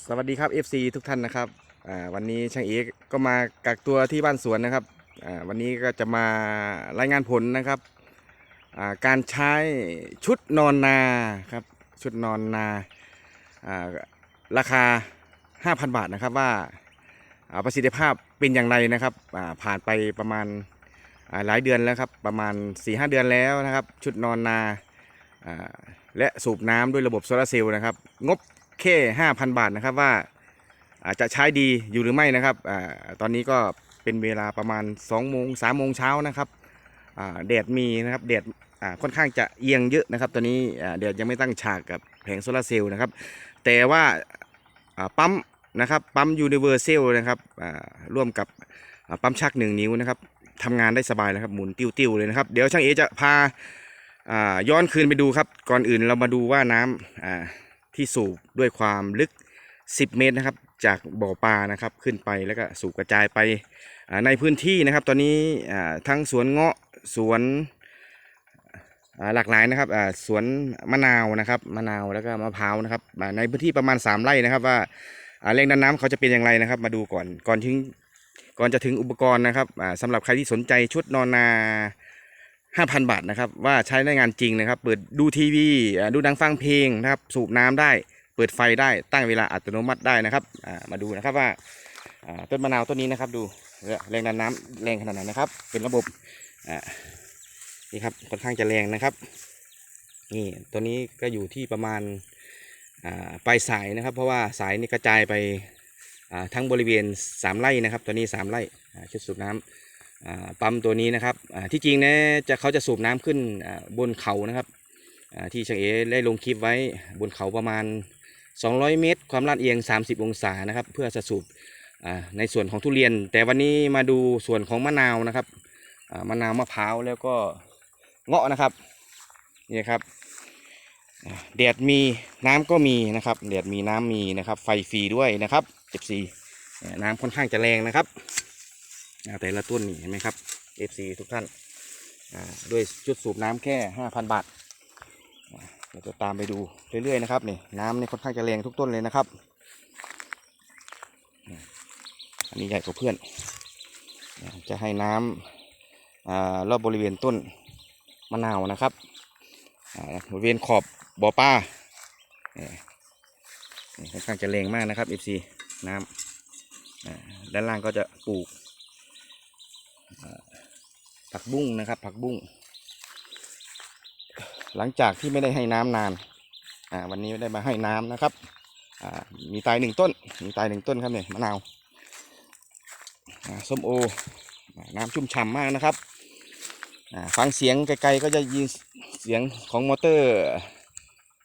สวัสดีครับ FC ทุกท่านนะครับวันนี้ช่างเอกก็มากักตัวที่บ้านสวนนะครับวันนี้ก็จะมารายงานผลนะครับการใช้ชุดนอนนาครับชุดนอนนาอ่าราคา 5,000 บาทนะครับว่าประสิทธิภาพเป็นอย่างไรนะครับผ่านไปประมาณหลายเดือนแล้วครับประมาณ 4-5 เดือนแล้วนะครับชุดนอนนาอ่าและสูบน้ำด้วยระบบโซลาร์เซลล์นะครับงบ แค่5,000บาทนะครับว่าอาจจะใช้ดีอยู่หรือไม่นะครับอตอนนี้ก็เป็นเวลาประมาณ2โมง3โมงเช้านะครับแดดมีนะครับแดดค่อนข้างจะเอียงเยอะนะครับ ตอนนี้แดดยังไม่ตั้งฉากกับแผงโซลาร์เซลล์นะครับ แต่ว่าปั๊มนะครับปั๊มยูนิเวอร์แซลนะครับร่วมกับปั๊มชัก 1 นิ้วนะครับทำงานได้สบายนะครับหมุนติ้วๆเลยนะครับ เดี๋ยวช่างเอจะพาย้อนคืนไปดูครับ ก่อนอื่นเรามาดูว่าน้ำ ที่สูบด้วยความลึก 10 เมตรนะครับ จากบ่อปลานะครับขึ้นไปแล้วก็สูบกระจายไปในพื้นที่นะครับ ตอนนี้ทั้งสวนเงาะสวนหลากหลายนะครับสวนมะนาวนะครับมะนาวแล้วก็มะพร้าวนะครับในพื้นที่ประมาณ 3 ไร่นะครับ ว่าอ่าแรงดันน้ำเขาจะเป็นอย่างไรนะครับ มาดูก่อนก่อนถึงก่อนจะถึงอุปกรณ์นะครับอ่าสำหรับใครที่สนใจชุดนอนนา 5,000 บาทนะครับ ว่าใช้ได้งานจริงนะครับ เปิดดูทีวีดูหนังฟังเพลงนะครับ สูบน้ำได้ เปิดไฟได้ตั้งเวลาอัตโนมัติได้นะครับมาดูนะครับว่าต้นมะนาวต้นนี้นะครับ ดูแรงดันน้ำแรงขนาดไหนนะครับ เป็นระบบอ่านี่ครับค่อนข้างจะแรงนะครับนี่ตัวนี้ก็อยู่ที่ประมาณปลายสายนะครับ เพราะว่าสายนี่กระจายไปทั้งบริเวณ 3 ไร่นะครับ ตัวนี้ 3 ไร่อ่ชุดสูบน้ำอ่า ปั๊มตัวนี้นะครับที่จริงนะจะเขาจะสูบน้ำขึ้นบนเขานะครับที่ช่างเอได้ลงคลิปไว้บนเขาประมาณ 200 เมตร ความลาดเอียง 30 องศานะครับ เพื่อจะสูบในส่วนของทุเรียน แต่วันนี้มาดูส่วนของมะนาวนะครับมะนาวมะพร้าวแล้วก็เงาะนะครับนี่ครับแดดมีน้ำก็มีนะครับแดดมีน้ำมีนะครับ ไฟฟรีด้วยนะครับ14เนี่น้ำค่อนข้างจะแรงนะครับ แต่ละต้นนี่เห็นไหมครับ FC ทุกท่านด้วยชุดสูบน้ำแค่ 5,000 บาทเราจะตามไปดูเรื่อยๆนะครับนี่น้ำนี่ค่อนข้างจะแรงทุกต้นเลยนะครับ อันนี้ใหญ่กว่าเพื่อน จะให้น้ำอรอบบริเวณต้นมะนาวนะครับบริเวณขอบบ่อปลาค่อนข้างจะแรงมากนะครับ FC น้ำด้านล่างก็จะปลูก ผักบุ้งนะครับ ผักบุ้ง หลังจากที่ไม่ได้ให้น้ำนาน อ่า วันนี้ได้มาให้น้ำนะครับ อ่า มีตายหนึ่งต้น มีตายหนึ่งต้นครับเนี่ยมะนาว อ่า ส้มโอ น้ำชุ่มฉ่ำมากนะครับ อ่า ฟังเสียงไกลๆก็จะยินเสียงของมอเตอร์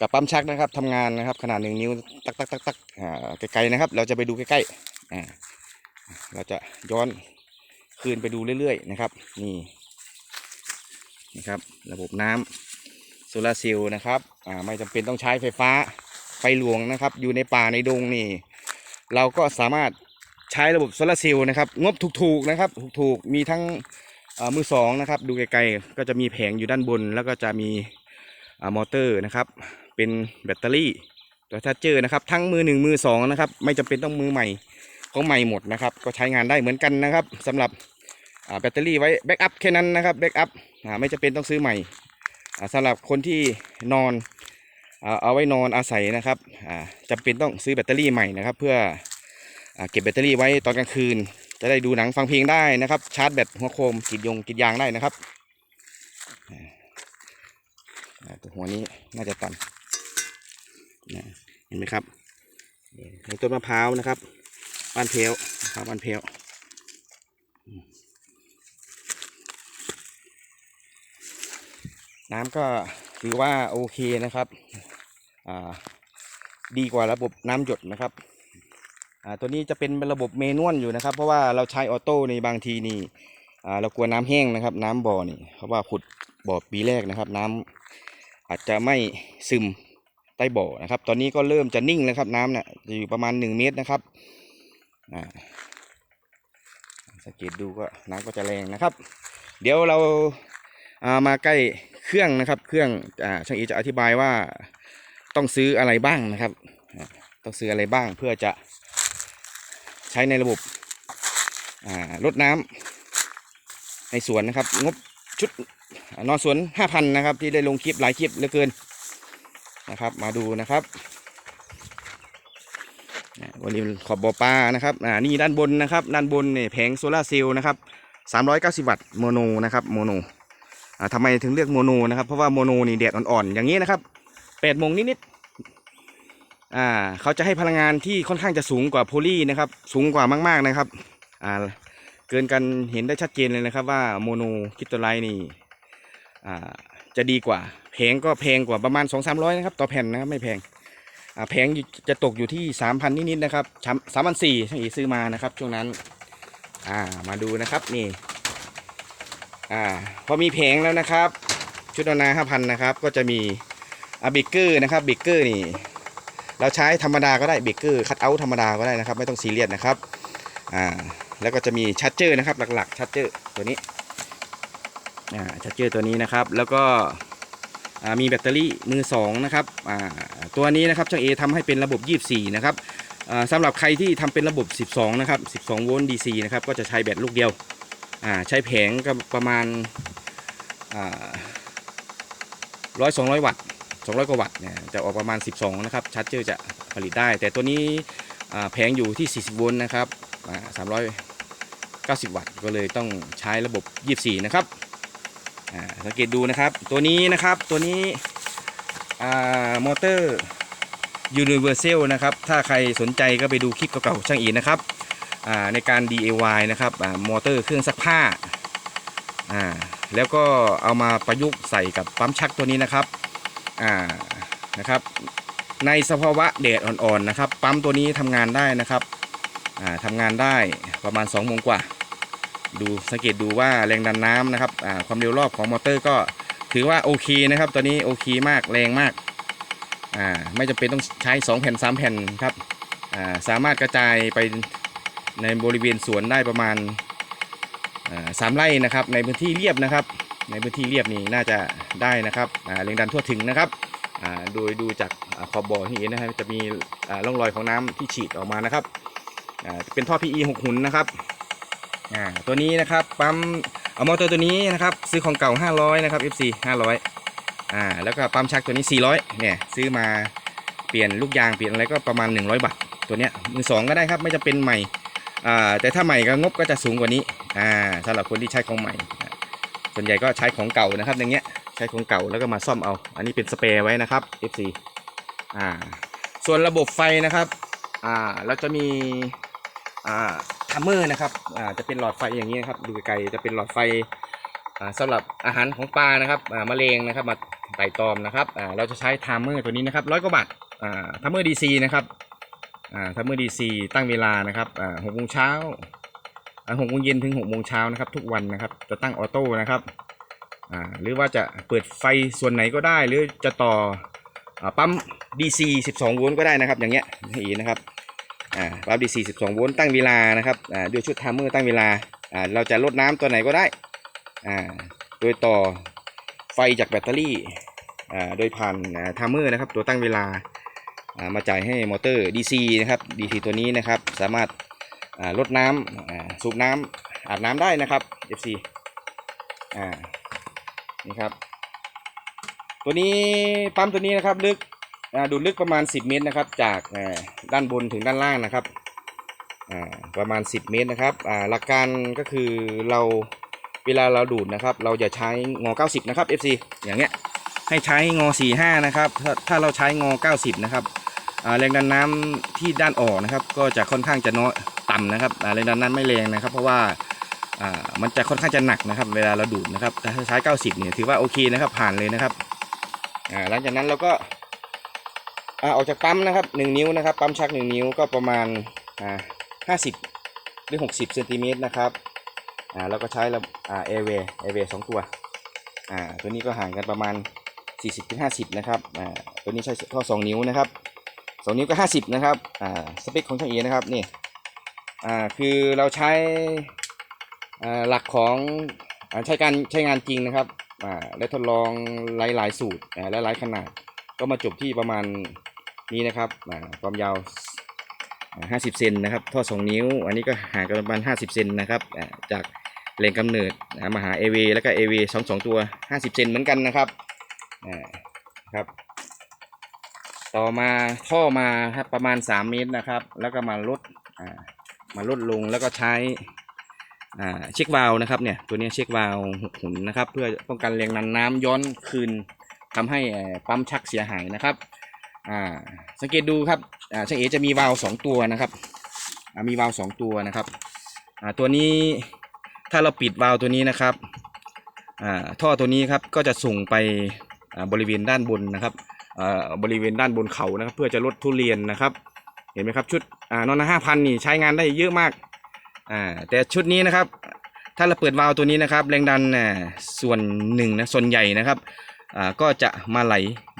กับปั๊มชักนะครับทำงานนะครับ ขนาดหนึ่งนิ้วตักตักตักตักอ่าไกลๆนะครับ เราจะไปดูใกล้ๆอ่าเราจะย้อน คืนไปดูเรื่อยๆ นะครับ นี่นะครับ ระบบน้ำโซลาร์เซลล์นะครับอ่าไม่จำเป็นต้องใช้ไฟฟ้าไฟหลวงนะครับ อยู่ในป่าในดงนี่ เราก็สามารถใช้ระบบโซลาร์เซลล์นะครับ งบถูกๆนะครับถูกๆมีทั้งมือสองนะครับ ดูไกลๆก็จะมีแผงอยู่ด้านบน แล้วก็จะมีอมอเตอร์นะครับ เป็นแบตเตอรี่ตัวถ้าเจอร์นะครับ ทั้งมือหนึ่งมือสองนะครับ ไม่จำเป็นต้องมือใหม่ ของใหม่หมดนะครับ ก็ใช้งานได้เหมือนกันนะครับสำหรับแบตเตอรี่ไว้แบ็กอัพแค่นั้นนะครับแบ็กอัพไม่จำเป็นต้องซื้อใหม่อ่าสำหรับคนที่นอนเอาไว้นอนอาศัยนะครับอ่าจำเป็นต้องซื้อแบตเตอรี่ใหม่นะครับ เพื่ออเก็บแบตเตอรี่ไว้ตอนกลางคืน จะได้ดูหนังฟังเพลงได้นะครับ ชาร์จแบตหัวโคมกรีดยงกรีดยางได้นะครับตัวหัวนี้น่าจะตันนะเห็นไหมครับในต้นมะพร้าวนะครับ บ้านเพลวครับบ้านเพลวน้ำก็ถือว่าโอเคนะครับอ่าดีกว่าระบบน้ำหยดนะครับอ่าตัวนี้จะเป็นระบบเมนวลอยู่นะครับ เพราะว่าเราใช้ออโต้ในบางทีนี่อ่าเรากลัวน้ำแห้งนะครับ น้ำบ่อนี่เพราะว่าขุดบ่อปีแรกนะครับ น้ำอาจจะไม่ซึมใต้บ่อนะครับ ตอนนี้ก็เริ่มจะนิ่งแล้วครับน้ำเนี่ยจะอยู่ประมาณ 1 เมตรนะครับ สังเกตดูก็น้ำก็จะแรงนะครับ เดี๋ยวเราามาใกล้เครื่องนะครับ เครื่องอช่างอีจะอธิบายว่าต้องซื้ออะไรบ้างนะครับ ต้องซื้ออะไรบ้างเพื่อจะใช้ในระบบรดน้ำในสวนนะครับ งบชุดนอนสวน5,000นะครับ ที่ได้ลงคลิปหลายคลิปเหลือเกินนะครับ มาดูนะครับ วันนี้ขอบบ่อปลานะครับอ่านี่ด้านบนนะครับ ด้านบนเนี่ยแผงโซลาเซลล์นะครับ390 วัตต์โมโนนะครับโมโนอ่าทำไมถึงเลือกโมโนนะครับ เพราะว่าโมโนนี่แดดอ่อนๆ อย่างนี้นะครับ8โมงนิดๆอ่าเขาจะให้พลังงานที่ค่อนข้างจะสูงกว่าโพลีนะครับ สูงกว่ามากๆนะครับอ่าเกินกันเห็นได้ชัดเจนเลยนะครับว่าโมโนคิตโตไลนี่อ่าจะดีกว่าแพงก็แพงกว่าประมาณ 2-300นะครับต่อแผ่นนะครับไม่แพง แพงจะตกอยู่ที่3,000นิดๆนะครับสามพันสี่ช่างอีซื้อมานะครับ ช่วงนั้น อ่ามาดูนะครับนี่ อ่า พอมีแผงแล้วนะครับ ชุดนอนาห้าพันนะครับ ก็จะมีอ่าบิกเกอร์นะครับบิกเกอร์นี่ เราใช้ธรรมดาก็ได้บิกเกอร์คัตเอาท์ธรรมดาก็ได้นะครับ ไม่ต้องซีเรียสนะครับ อ่า แล้วก็จะมีชัดเจอร์นะครับ หลักๆชัดเจอร์ตัวนี้ อ่าชัดเจอร์ตัวนี้นะครับ แล้วก็ มีแบตเตอรี่มือสองนะครับตัวนี้นะครับช่างเอทำให้เป็นระบบ 24 นะครับสำหรับใครที่ทำเป็นระบบ 12 นะครับ 12 โวลต์ DC นะครับก็จะใช้แบตลูกเดียวใช้แผงก็ประมาณร้อยสองร้อยวัตต์สองร้อยกว่าวัตต์เนี่ยจะออกประมาณ 12 นะครับชาร์จเจอร์จะผลิตได้ แต่ตัวนี้แผงอยู่ที่ 40 โวลต์นะครับอ่า390วัตต์ก็เลยต้องใช้ระบบ 24 นะครับ สังเกตดูนะครับ ตัวนี้นะครับตัวนี้มอเตอร์ Universal นะครับ ถ้าใครสนใจก็ไปดูคลิปเก่าๆช่างอีนะครับในการ DIY นะครับอมอเตอร์เครื่องซักผ้า แล้วก็เอามาประยุกต์ใส่กับปั๊มชักตัวนี้นะครับนะครับ ในสภาวะแดดอ่อนๆนะครับ ปั๊มตัวนี้ทำงานได้นะครับทำงานได้ประมาณ2โมงกว่า ดูสังเกตดูว่าแรงดันน้ำนะครับความเร็วรอบของมอเตอร์ก็ถือว่าโอเคนะครับตัวนี้โอเคมากแรงมากไม่จำเป็นต้องใช้ 2 แผ่น 3 แผ่นครับาสามารถกระจายไปในบริเวณสวนได้ประมาณสามไร่นะครับ ในพื้นที่เรียบนะครับ ในพื้นที่เรียบนี่น่าจะได้นะครับแรงดันทั่วถึงนะครับโดยดูจากขอบบ่อที่เห็นนะครับจะมีร่องรอยของน้ำที่ฉีดออกมานะครับเป็นท่อ PE 6 หุ่นนะครับ อ่าตัวนี้นะครับปั๊มเอามอเตอร์ตัวนี้นะครับซื้อของเก่า 500 นะครับ FC 500อ่าแล้วก็ปั๊มชักตัวนี้ 400 เนี่ยซื้อมาเปลี่ยนลูกยางเปลี่ยนอะไรก็ประมาณ 100 บาท ตัวเนี้ยมือสองก็ได้ครับไม่จำเป็นใหม่อ่าแต่ถ้าใหม่ก็งบก็จะสูงกว่านี้อ่าสำหรับคนที่ใช้ของใหม่ ส่วนใหญ่ก็ใช้ของเก่านะครับอย่างเงี้ยใช้ของเก่าแล้วก็มาซ่อมเอา อันนี้เป็นสเปรย์ไว้นะครับ FC อ่าส่วนระบบไฟนะครับอ่าเราจะมีอ่า ทัมเมอร์นะครับอ่าจะเป็นหลอดไฟอย่างนี้ครับดูไกลๆจะเป็นหลอดไฟอ่าสำหรับอาหารของปลานะครับอ่ามะเร็งนะครับมาไต่ตอมนะครับอ่าเราจะใช้ไทม์เมอร์ตัวนี้นะครับร้อยกว่าบาทอ่าไทม์เมอร์ดีซีนะครับอ่าไทม์เมอร์ดีซีตั้งเวลานะครับอ่าหกโมงเช้าอ่าหกโมงเย็นถึงหกโมงเช้านะครับทุกวันนะครับจะตั้งออโต้นะครับอ่าหรือว่าจะเปิดไฟส่วนไหนก็ได้ หรือจะต่ออ่าปั๊ม DC 12 โวลต์ก็ได้นะครับ อย่างเงี้ยนี่นะครับ อ่าปั๊ม DC 12โวลต์ตั้งเวลานะครับอ่าด้วยชุดไทม์เมอร์ตั้งเวลาอ่าเราจะลดน้ำตัวไหนก็ได้อ่าโดยต่อไฟจากแบตเตอรี่อ่าโดยผ่านไทม์เมอร์นะครับตัวตั้งเวลาอ่ามาจ่ายให้มอเตอร์ DC นะครับ DC ตัวนี้นะครับสามารถอ่าลดน้ำอ่าสูบน้ำอาบน้ำได้นะครับ FC อ่านี่ครับตัวนี้ปั๊มตัวนี้นะครับลึก ดูดลึกประมาณ 10 เมตรนะครับ จากด้านบนถึงด้านล่างนะครับประมาณ 10 เมตรนะครับหลักการก็คือเราเวลาเราดูดนะครับ เราจะใช้งอ 90 นะครับ FC อย่างเงี้ยให้ใช้งอ 45 นะครับถ้าถ้าเราใช้งอ 90 นะครับแรงดันน้ำที่ด้านออกนะครับ ก็จะค่อนข้างจะน้อยต่ำนะครับแรงดันน้ำไม่แรงนะครับ เพราะว่ามันจะค่อนข้างจะหนักนะครับ เวลาเราดูดนะครับแต่ถ้าใช้ 90 เนี่ยถือว่าโอเคนะครับผ่านเลยนะครับหลังจากนั้นเราก็ อ่าออกจากปั๊มนะครับ1นิ้วนะครับ ปั๊มชัก1นิ้วก็ประมาณอ่า50หรือ60เซนติเมตรนะครับอ่าแล้วก็ใช้ระอ่า airway airway สองตัวอ่าตัวนี้ก็ห่างกันประมาณ40ถึง50นะครับอ่าตัวนี้ใช้ท่อ2นิ้วนะครับ2นิ้วก็50นะครับอ่าสเปคของช่างเอนะครับนี่อ่าคือเราใช้อ่าหลักของอ่าใช้การใช้งานจริงนะครับอ่าและทดลองหลายๆสูตรอ่าและหลายขนาดก็มาจบที่ประมาณ นี่นะครับความยาวห้าสิบเซนนะครับ ท่อสองนิ้ว อันนี้ก็ห่างกันประมาณห้าสิบเซนนะครับจากแหล่งกำเนิดมาหาเอวแล้วก็เอวสองสองตัวห้าสิบเซนเหมือนกันนะครับครับ ต่อมาท่อมาครับประมาณ 3 เมตรนะครับ แล้วก็มาลดมาลดลงแล้วก็ใช้เช็ควาล์นะครับเนี่ยตัวนี้เช็ควาล์หกหุนนะครับ เพื่อป้องกันแรงดันน้ำย้อนคืนทำให้ปั๊มชักเสียหายนะครับ อ่า สังเกตดูครับ อ่าช่างเอจะมีวาล์วสองตัวนะครับอ่ามีวาล์วสองตัวนะครับ อ่า ตัวนี้ถ้าเราปิดวาล์วตัวนี้นะครับ อ่า ท่อตัวนี้ครับก็จะส่งไปบริเวณด้านบนนะครับบริเวณด้านบนเขานะครับ เพื่อจะลดทุเรียนนะครับ เห็นไหมครับชุดอนอนห้าพันนี่ใช้งานได้เยอะมากแต่ชุดนี้นะครับ ถ้าเราเปิดวาล์วตัวนี้นะครับ แรงดันส่วนหนึ่งนะส่วนใหญ่นะครับ ก็จะมาไหล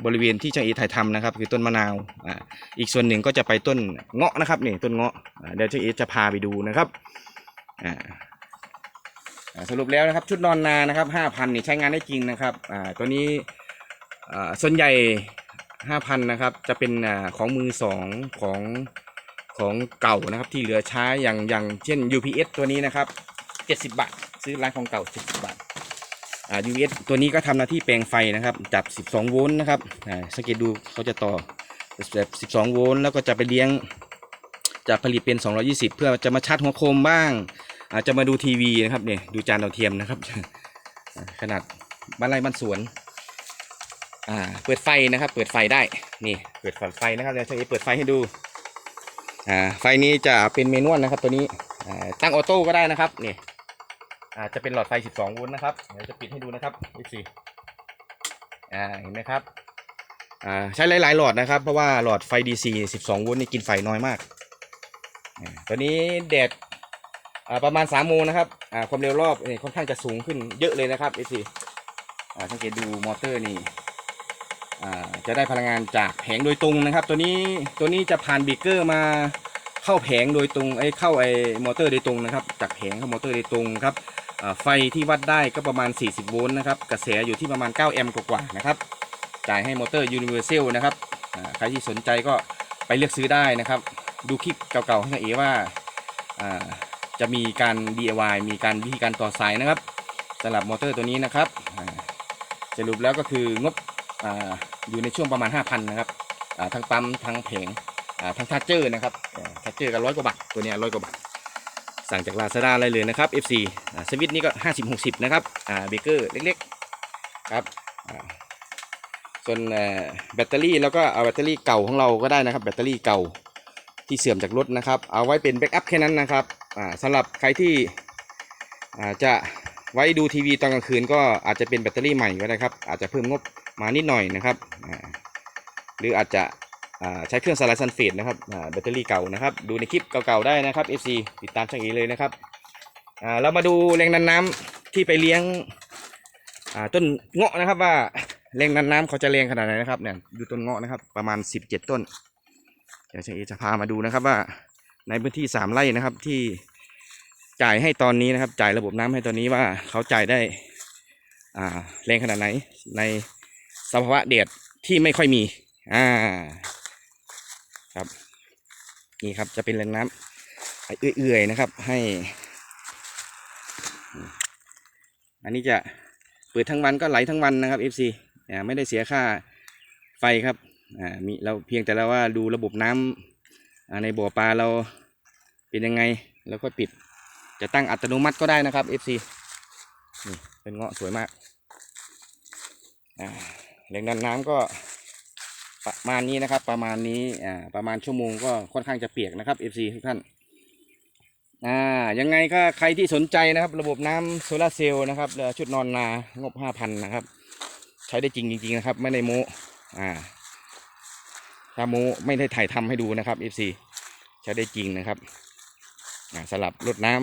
บริเวณที่ช่างอีถ่ายทำนะครับ คือต้นมะนาวอ่าอีกส่วนหนึ่งก็จะไปต้นเงาะนะครับนี่ต้นเงาะเดี๋ยวช่างอีจะพาไปดูนะครับอ่าสรุปแล้วนะครับชุดนอนนานะครับห้าพันนี่ใช้งานได้จริงนะครับอ่าตัวนี้อ่าส่วนใหญ่ห้าพันนะครับจะเป็นอ่าของมือสองของของเก่านะครับที่เหลือใช้อย่างอย่างเช่น UPS ตัวนี้นะครับเจ็ดสิบบาท ซื้อร้านของเก่าเจ็ดสิบบาท อ่า UPS ตัวนี้ก็ทำหน้าที่แปลงไฟนะครับ จับ 12 โวลต์นะครับอ่าสังเกตดูเขาจะต่อแบบ12 โวลต์แล้วก็จะไปเลี้ยงจะผลิตเป็น 220 เพื่อจะมาชาร์จหัวโคมบ้าง อาจจะมาดูทีวีนะครับเนี่ยดูจานดาวเทียมนะครับ ขนาดบ้านไร่บ้านสวนอ่าเปิดไฟนะครับ เปิดไฟได้นี่เปิดไฟนะครับเดี๋ยวช่างเอเปิดไฟให้ดูอ่าไฟนี้จะเป็นเมนวลนะครับ ตัวนี้ตั้งออโต้ก็ได้นะครับนี่ อาจจะเป็นหลอดไฟ 12 โวลต์นะครับ เดี๋ยวจะปิดให้ดูนะครับ24อ่า เห็นไหมครับ อ่า ใช้หลาย ๆ หลอดนะครับ เพราะว่าหลอดไฟ DC 12 โวลต์นี่กินไฟน้อยมากอ่าตัวนี้แดดอ่าประมาณ 3 โมงนะครับ อ่า ความเร็วรอบนี่ค่อนข้างจะสูงขึ้นเยอะเลยนะครับ24อ่า สังเกตดูมอเตอร์นี่ อ่า จะได้พลังงานจากแผงโดยตรงนะครับ ตัวนี้ ตัวนี้จะผ่านบรกเกอร์มา เข้าแผงโดยตรงไอ้เข้าไอ้มอเตอร์โดยตรงนะครับ จากแผงเข้ามอเตอร์โดยตรงครับไฟที่วัดได้ก็ประมาณ 40 โวลต์นะครับ กระแสอยู่ที่ประมาณ 9 แอมป์กว่าๆนะครับ จ่ายให้มอเตอร์ยูนิเวอร์แซลนะครับ ใครที่สนใจก็ไปเลือกซื้อได้นะครับ ดูคลิปเก่าๆให้เอว่าอ่าจะมีการ DIY มีการวิธีการต่อสายนะครับสำหรับมอเตอร์ตัวนี้นะครับ สรุปแล้วก็คืองบออยู่ในช่วงประมาณ 5,000 นะครับทั้งปั๊มทั้งเพลง ทั้งทัชเจอร์นะครับทัชเจอร์กันร้อยกว่าบาทตัวนี้ร้อยกว่าบาทสั่งจากลาซาด้าอะไรเลยนะครับ FC สวิตนี่ก็ 50 60 นะครับอ่าเบเกอร์เล็กๆครับอ่าส่วนแบตเตอรี่แล้วก็เอาแบตเตอรี่เก่าของเราก็ได้นะครับ แบตเตอรี่เก่าที่เสื่อมจากรถนะครับ เอาไว้เป็นแบ็กอัพแค่นั้นนะครับอ่าสำหรับใครที่อ่าจะไว้ดูทีวีตอนกลางคืนก็อาจจะเป็นแบตเตอรี่ใหม่ก็ได้ครับอาจจะเพิ่มงบมานิดหน่อยนะครับอ่าหรืออาจจะ ใช้เครื่องสไลด์ซัลเฟตนะครับแบตเตอรี่เก่านะครับ ดูในคลิปเก่าๆได้นะครับ FC ติดตามช่างเอเลยนะครับเรามาดูแรงดันน้ำที่ไปเลี้ยงต้นเงาะนะครับว่าแรงดันน้ำเขาจะแรงขนาดไหนนะครับเนี่ยดูต้นเงาะนะครับ ประมาณ 17 ต้น เดี๋ยวช่างเอจะพามาดูนะครับว่าในพื้นที่ 3 ไร่นะครับที่จ่ายให้ตอนนี้นะครับ จ่ายระบบน้ำให้ตอนนี้ว่าเขาจ่ายได้แรงขนาดไหนในสภาวะแดดที่ไม่ค่อยมี อ่า ครับ นี่ครับจะเป็นแรงน้ำเอื่อยๆนะครับ ให้ อันนี้จะเปิดทั้งวันก็ไหลทั้งวันนะครับ FC อ่าไม่ได้เสียค่าไฟครับอ่ามีเราเพียงแต่เราว่าดูระบบน้ำอ่าในบ่อปลาเราเป็นยังไงแล้วก็ปิด จะตั้งอัตโนมัติก็ได้นะครับ FC นี่เป็นเงาะสวยมากอ่าแรงดันน้ำก็ ประมาณนี้นะครับ ประมาณนี้อ่าประมาณชั่วโมงก็ค่อนข้างจะเปียกนะครับ FC ทุกท่านอ่ายังไงก็ใครที่สนใจนะครับ ระบบน้ำโซลาเซลล์นะครับเรือชุดนอนนางบ5,000นนะครับ ใช้ได้จริงจริงๆนะครับ ไม่ได้โมอ่าถ้าโมไม่ได้ถ่ายทำให้ดูนะครับ FC ใช้ได้จริงนะครับอ่าสลับรดน้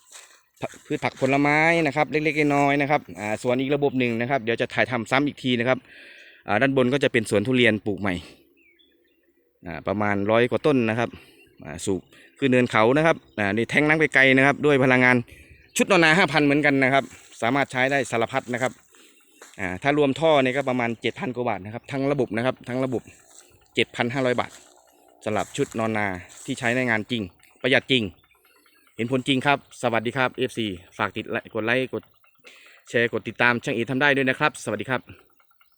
ำผักพืชผักผลไม้นะครับ เล็กๆน้อยๆนะครับอ่าส่วนอีกระบบหนึ่งนะครับ เดี๋ยวจะถ่ายทำซ้ำอีกทีนะครับ ด้านบนก็จะเป็นสวนทุเรียนปลูกใหม่ประมาณร้อยกว่าต้นนะครับสูบคือเนินเขานะครับนี่แทงน้ำไปไกลนะครับ ด้วยพลังงานชุดนอนนาห้าพันเหมือนกันนะครับ สามารถใช้ได้สารพัดนะครับถ้ารวมท่อเนี่ยก็ประมาณเจ็ดพันกว่าบาทนะครับทั้งระบบนะครับทั้งระบบ7,500บาทสำหรับชุดนอนนาที่ใช้ในงานจริง ประหยัดจริง เห็นผลจริงครับ สวัสดีครับ FC ฝากติดไลค์กดไลค์กดแชร์กดติดตามช่างอีททำได้ด้วยนะครับ สวัสดีครับ